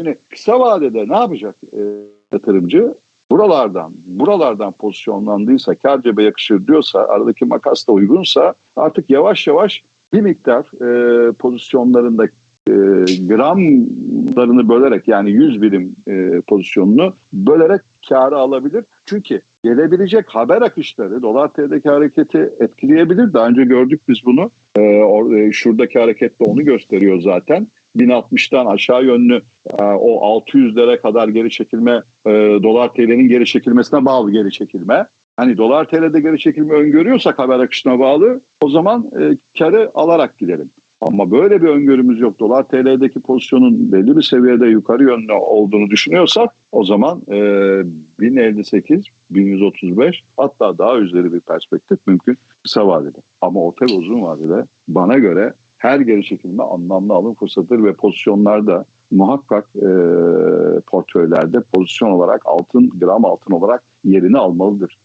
Şimdi kısa vadede ne yapacak e, yatırımcı? Buralardan, buralardan pozisyonlandıysa, kar cebe yakışır diyorsa, aradaki makas da uygunsa artık yavaş yavaş bir miktar e, pozisyonlarında e, gramlarını bölerek yani 100 birim e, pozisyonunu bölerek karı alabilir. Çünkü gelebilecek haber akışları dolar TL'deki hareketi etkileyebilir. Daha önce gördük biz bunu. E, or- e, şuradaki hareket de onu gösteriyor zaten. 1060'tan aşağı yönlü e, o 600'lere kadar geri çekilme e, dolar TL'nin geri çekilmesine bağlı geri çekilme. Hani dolar TL'de geri çekilme öngörüyorsak haber akışına bağlı o zaman e, karı alarak gidelim. Ama böyle bir öngörümüz yok. Dolar TL'deki pozisyonun belli bir seviyede yukarı yönlü olduğunu düşünüyorsak o zaman e, 1058, 1135 hatta daha üzeri bir perspektif mümkün kısa vadede. Ama orta ve uzun vadede bana göre her geri çekilme anlamlı alım fırsatıdır ve pozisyonlarda muhakkak e, portföylerde pozisyon olarak altın, gram altın olarak yerini almalıdır.